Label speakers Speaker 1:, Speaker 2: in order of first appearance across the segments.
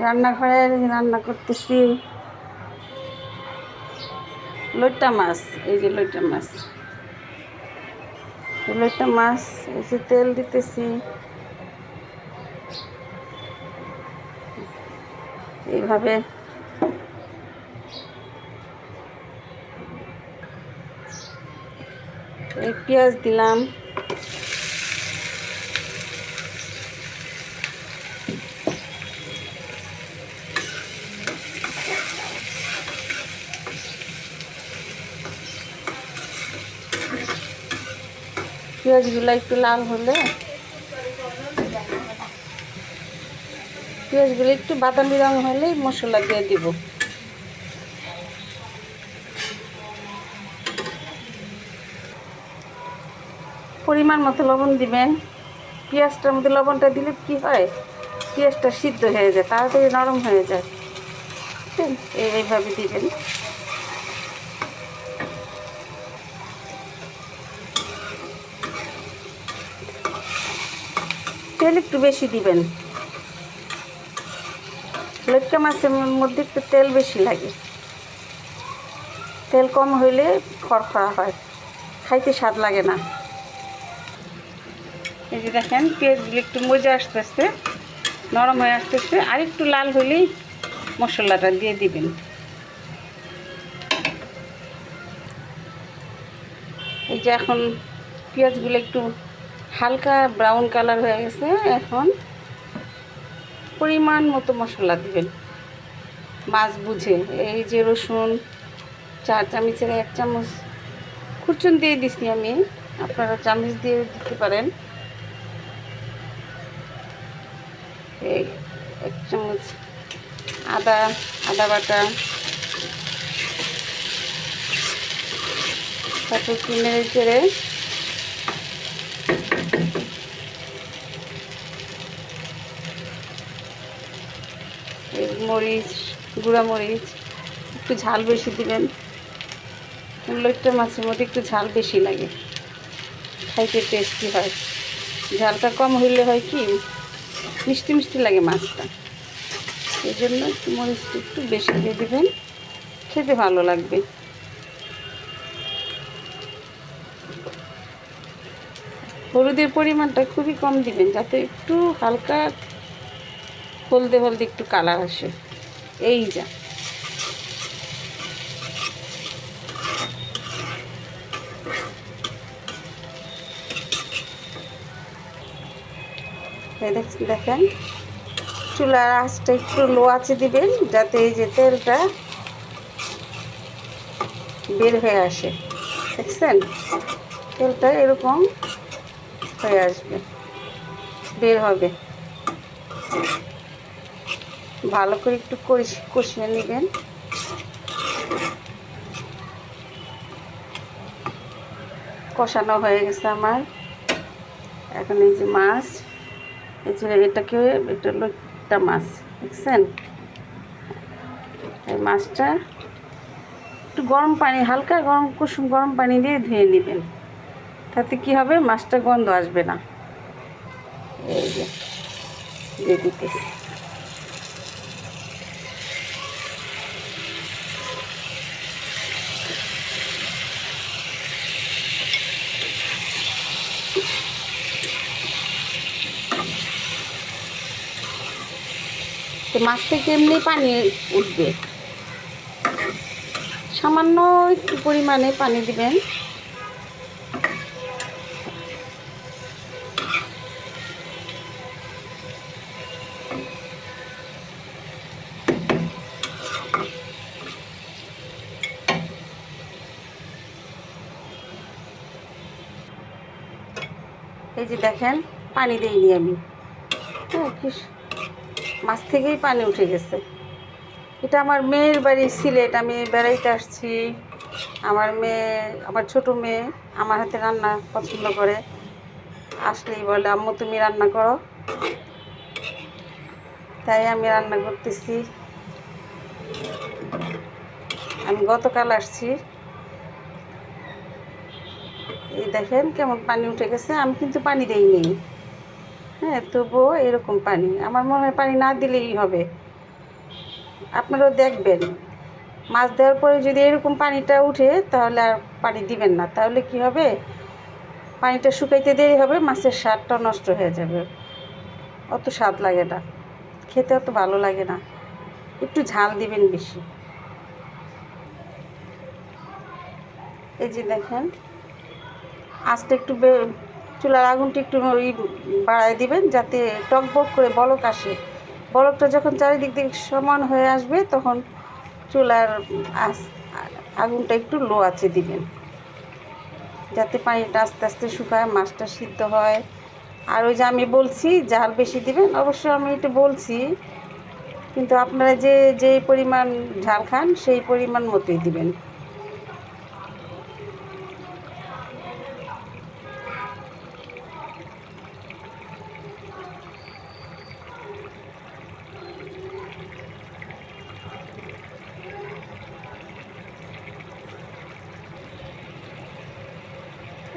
Speaker 1: রান্নাঘরে রান্না করতেছি। লইট্টা মাছ, এই যে লইট্টা মাছ। এই লইট্টা মাছ, এই যে তেল দিতেছি। এইভাবে এই পেঁয়াজ দিলাম। পেঁয়াজগুলো একটু লাল হলে, পেঁয়াজগুলো একটু বাদামি রং হলে মশলা দিয়ে দিব। পরিমাণ মতো লবণ দিবেন। পেঁয়াজটার মধ্যে লবণটা দিলে কি হয়? পেঁয়াজটা সিদ্ধ হয়ে যায়, তাড়াতাড়ি নরম হয়ে যায়। এইভাবে দিবেন। তেল একটু বেশি দিবেন। লটকা মাছের মধ্যে একটু তেল বেশি লাগে। তেল কম হইলে খড়খড়া হয়। খাইতে স্বাদ লাগে না। এই যে দেখেন, পেঁয়াজগুলো একটু মজা আসতে আসতে নরম হয়ে আসতেছে। আর একটু লাল হলেই মশলাটা দিয়ে দিবেন। এই যে এখন পেঁয়াজগুলো একটু হালকা ব্রাউন কালার হয়ে গেছে, এখন পরিমাণ মতো মশলা দিবেন। মাছ বুঝে, এই যে রসুন, চার চামচের এক চামচ খুরচুন দিয়ে দিছি আমি, আপনারা চামচ দিয়ে দিতে পারেন। এই এক চামচ আদা আদা বাটা, তারপর কি নেড়ে চেড়ে মরিচ, গুঁড়া মরিচ, একটু ঝাল বেশি দিবেন। লইট্টা মাছের মধ্যে একটু ঝাল বেশি লাগে। খাইতে টেস্টি হয়। ঝালটা কম হইলে হয় কি, মিষ্টি মিষ্টি লাগে মাছটা। এই জন্য একটু মরিচটা একটু বেশি দিয়ে দেবেন। খেতে ভালো লাগবে। হলুদের পরিমাণটা খুবই কম দিবেন, যাতে একটু হালকা হলদে হলদে একটু কালার আসে। এই যা। দেখ- দেখেন, চুলার আঁচটা একটু লো আছে দিবেন, যাতে এই যে তেলটা বের হয়ে আসে। দেখছেন? তেলটা এরকম হয়ে আসবে, বের হবে। ভালো করে একটু কষি- কষিয়ে নেবেন। কষানো হয়ে গেছে আমার। এখন এই যে মাছ, এই যে এটাকে এটা হলো একটা মাছ, দেখছেন? এই মাছটা একটু গরম পানি, হালকা গরম কুসুম গরম পানি দিয়ে ধুয়ে নেবেন। তাতে কি হবে? মাছটা গন্ধ আসবে না। এই যে দিতেছি। তো মাছ থেকে এমনি পানি উঠবে। সামান্য একটু পরিমাণে পানি দিবেন। এই যে দেখেন, পানি দিইনি আমি। হ্যাঁ মাছ থেকেই পানি উঠে গেছে। এটা আমার মেয়ের বাড়ি সিলেট, আমি বেড়াইতে আসছি। আমার মেয়ে, আমার ছোট মেয়ে আমার হাতে রান্না পছন্দ করে। আসলেই বলে, আম্মু, তুমি রান্না করো। তাই আমি রান্না করতেছি। আমি গতকাল আসছি। এই দেখেন কেমন পানি উঠে গেছে। আমি কিন্তু পানি দেইনি। হ্যাঁ তবুও এরকম পানি। আমার মনে হয় পানি না দিলেই হবে। আপনারাও দেখবেন। মাছ দেওয়ার পরে যদি এরকম পানিটা উঠে, তাহলে আর পানি দিবেন না। তাহলে কি হবে? পানিটা শুকাইতে দেরি হবে, মাছের স্বাদটা নষ্ট হয়ে যাবে। অত স্বাদ লাগে না। খেতে অত ভালো লাগে না। একটু ঝাল দিবেন বেশি। এই যে দেখেন, আঁচটা একটু চুলার আগুনটা একটু ওই বাড়ায় দিবেন যাতে টকবক করে বলক আসে। বলকটা যখন চারিদিক থেকে সমান হয়ে আসবে তখন চুলার আগুনটা একটু লো আছে দিবেন। যাতে পানিটা আস্তে আস্তে শুকায়, মাছটা সিদ্ধ হয়। আর ওই যে আমি বলছি, জাল বেশি দিবেন, অবশ্য আমি এটা বলছি, কিন্তু আপনারা যে যে পরিমাণ ঝাল খান সেই পরিমাণ মতোই দিবেন।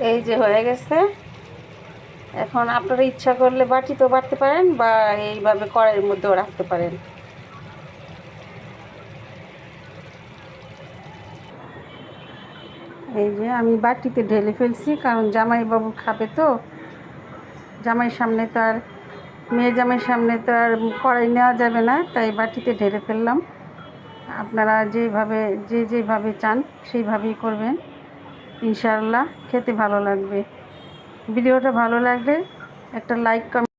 Speaker 1: এই যে হয়ে গেছে। এখন আপনারা ইচ্ছা করলে বাটিতেও বাড়তে পারেন বা এইভাবে কড়াইয়ের মধ্যেও রাখতে পারেন। এই যে আমি বাটিতে ঢেলে ফেলছি, কারণ জামাইবাবু খাবে তো। জামাই সামনে তো আর, মেয়ে জামাইয়ের সামনে তো আর কড়াই নেওয়া যাবে না, তাই বাটিতে ঢেলে ফেললাম। আপনারা যেভাবে যে যেভাবে চান সেইভাবেই করবেন। ইনশাআল্লাহ খেতে ভালো লাগবে। ভিডিওটা ভালো লাগলে একটা লাইক কমেন্ট